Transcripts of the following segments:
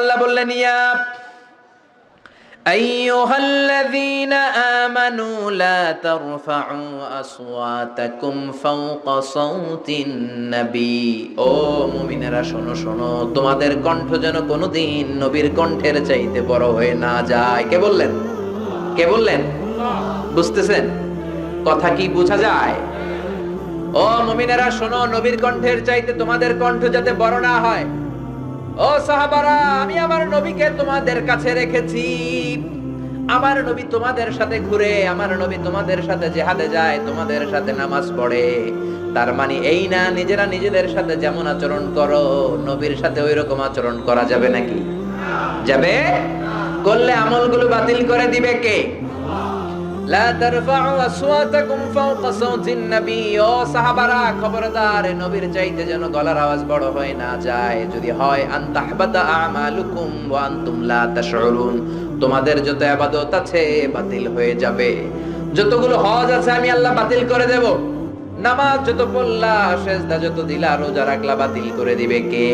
আল্লাহ বললেন ইয়া أيها الذين آمنوا لا ترفعوا أصواتكم فوق صوت النبي ও মুমিনেরা শোনো শোনো তোমাদের কণ্ঠ যেন কোনোদিন নবীর কণ্ঠের চাইতে বড় হয়ে না যায় কে বললেন কে বললেন বুঝতেছেন কথা কি বোঝা যায় ও মুমিনেরা শোনো নবীর কণ্ঠের চাইতে তোমাদের কণ্ঠ যাতে বড় না হয় ও সাহাবারা, আমি আমার নবীকে তোমাদের কাছে রেখেছি। আমার নবী তোমাদের সাথে ঘুরে, আমার নবী তোমাদের সাথে জেহাদে যায়, তোমাদের সাথে নামাজ পড়ে। তার মানে এই না, নিজেরা নিজেদের সাথে যেমন আচরণ করো, নবীর সাথে ওই রকম আচরণ করা যাবে নাকি? যাবে? করলে আমলগুলো বাতিল করে দিবে কে? নবীর চাইতে যেন গলার আওয়াজ বড় হয় না যায়। যদি হয় আন আমালুকুম লা তাশউরুন তোমাদের যত ইবাদত আছে, বাতিল হয়ে যাবে। যতগুলো হজ আছে, আমি আল্লাহ বাতিল করে দেব। নামাজ যত পড়লা, সেজদা যত দিলা, রোজা রাখলা, বাতিল করে দিবে কে?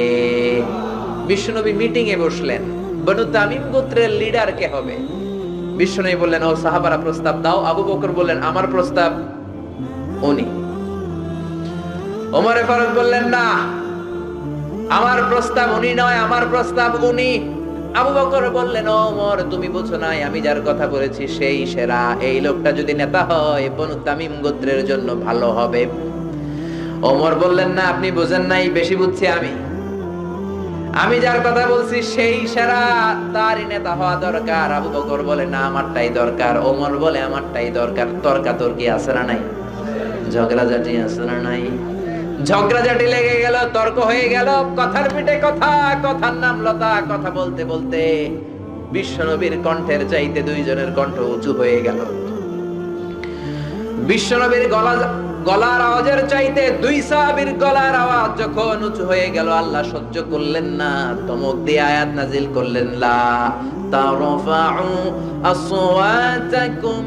বিশ্বনবী মিটিং এ বসলেন। বনু তামিম গোত্রের লিডার কে হবে? বিশ্বনবী বললেন, ও সাহাবারা, প্রস্তাব দাও। আবু বকর বললেন, আমার প্রস্তাব? উনি। ওমরে ফারুক বললেন, না, আমার প্রস্তাব উনি নয়, আমার প্রস্তাব উনি। আবু বকর বললেন, ওমর, তুমি বুঝো নাই, আমি যার কথা বলেছি, সেই সেরা। এই লোকটা যদি নেতা হয়, বনু তামিম গোত্রের জন্য ভালো হবে। ওমর বললেন, না, আপনি বুঝেন নাই, বেশি বুঝছি আমি। আমি যার কথা বলছি, সেই সেরা, তারই নেতা হওয়া দরকার। আবু বকর বলে, না, আমারটাই দরকার। ওমর বলে, আমারটাই দরকার। তর্কা তর্কি আছে না নাই? ঝগড়াঝাটি আছে না নাই? ঝগড়াঝাটি লেগে গেল, তর্ক হয়ে গেল, কথার পিঠে কথা, কথার নাম লতা, কথা বলতে বলতে বিশ্বনবীর কণ্ঠের চাইতে দুইজনের কণ্ঠ উঁচু হয়ে গেল। বিশ্বনবীর গলা গলার আওয়াজের চাইতে দুই সাহাবীর গলার আওয়াজ যখন উঁচু হয়ে গেল, আল্লাহ সহ্য করলেন না তমক দিয়ে আয়াত নাজিল করলেন, লা তারফাউ আসওয়াতাকুম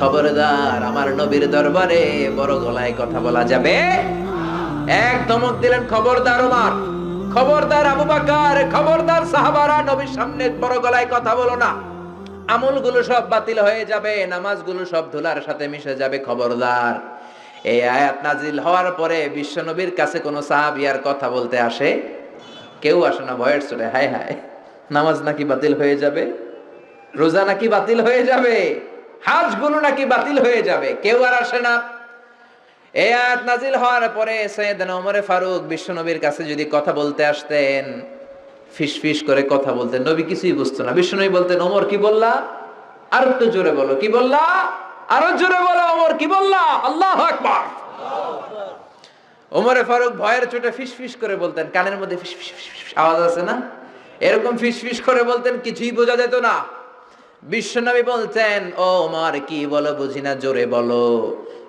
খবরদার, আমার নবীর দরবারে বড় গলায় কথা বলা যাবে। এক দিলেন, খবরদার খবরদার আবু বকর, খবরদার সাহাবারা, নবীর সামনে বড় গলায় কথা বলো না। আমলগুলো সব বাতিল হয়ে যাবে, নামাজগুলো সব ধুলার সাথে মিশে যাবে, খবরদার। এই আয়াত নাজিল হওয়ার পরে বিশ্বনবীর কাছে কোনো সাহাবী আর কথা বলতে আসে? কেউ আসে না, ভয়ের চলে হায় হায়। নামাজ নাকি বাতিল হয়ে যাবে? রোজা নাকি বাতিল হয়ে যাবে? হাজগুলো নাকি বাতিল হয়ে যাবে? কেউ আর আসে না। এ আয়াত নাজিল হওয়ার পরে সৈয়দনা ওমরে ফারুক বিশ্বনবীর কাছে যদি কথা বলতে আসতেন ফিস ফিস করে কথা বলতেন। নবী কিছুই বুঝতো না। বিশ্বনবী বলতেন, ওমর, কি বললা? আর একটু জোরে বলো, কি বললা? আরও জোরে বলো, ওমর, কি বললা? আল্লাহ আকবার। ওমরে ফারুক ভয়ের চোটে ফিস ফিস করে বলতেন, কানের মধ্যে ফিস ফিস আওয়াজ আছে না? এরকম ফিস ফিস করে বলতেন, কিছুই বোঝা যেত না। বিশ্বনবী বলছেন ও ওমর, কি বলো বুঝি না, জোরে বলো।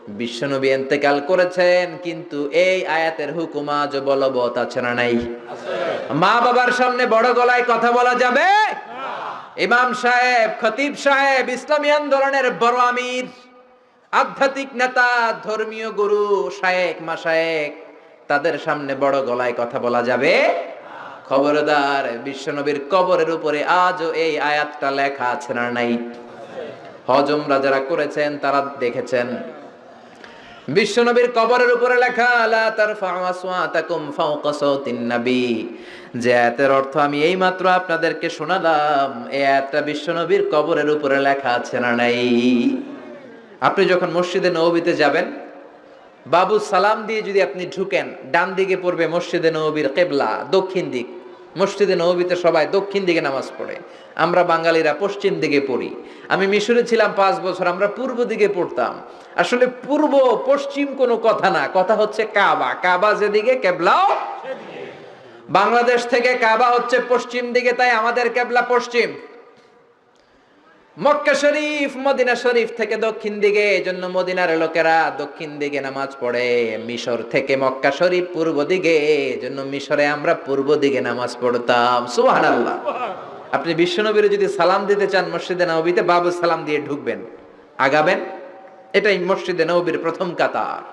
বিশ্বনবী এন্তেকাল করেছেন কিন্তু এই আয়াতের হুকুম আজ বলবৎ আছে না নাই? মা বাবার সামনে বড় গলায় কথা বলা যাবে? ইমাম সাহেব খতিব সাহেব ইসলামী আন্দোলনের বড় আমির আধ্যাত্মিক নেতা ধর্মীয় গুরু শায়েক মাশায়েক তাদের সামনে বড় গলায় কথা বলা যাবে? খবরদার বিশ্বনবীর কবরের উপরে আজও এই আয়াতটা লেখা আছে না নাই? হজমরা যারা করেছেন তারা দেখেছেন বিশ্বনবীর কবরের উপরে লেখা, লা তারফাউ আসওয়াতাকুম ফাওকা সাওতিন নবী। যে আয়াতের অর্থ আমি এই মাত্র আপনাদেরকে শোনালাম এই আয়াতটা বিশ্বনবীর কবরের উপরে লেখা আছে না নাই? আপনি যখন মসজিদে নবীতে যাবেন বাবু সালাম দিয়ে যদি আপনি ঢুকেন, ডান দিকে পড়বে মসজিদে নবীর কেবলা, দক্ষিণ দিক। মসজিদে নবীতে সবাই দক্ষিণ দিকে নামাজ পড়ে। আমরা বাঙালিরা পশ্চিম দিকে পড়ি। আমি মিশরে ছিলাম পাঁচ বছর, আমরা পূর্ব দিকে পড়তাম। আসলে পূর্ব, পশ্চিম কোনো কথা না। কথা হচ্ছে কাবা। কাবা যেদিকে, কেবলাও বাংলাদেশ থেকে কাবা হচ্ছে পশ্চিম দিকে, তাই আমাদের কেবলা পশ্চিম। মক্কা শরীফ মদিনা শরীফ থেকে দক্ষিণ দিকে এজন্য মদিনার লোকেরা দক্ষিণ দিকে নামাজ পড়ে। মিশর থেকে মক্কা শরীফ পূর্ব দিকে এজন্য মিশরে আমরা পূর্ব দিকে নামাজ পড়তাম। সুবহানাল্লাহ। আপনি বিশ্বনবীর যদি সালাম দিতে চান মসজিদে নবীতে বাবু সালাম দিয়ে ঢুকবেন। আগাবেন? এটাই মসজিদে নবীর প্রথম কাতার।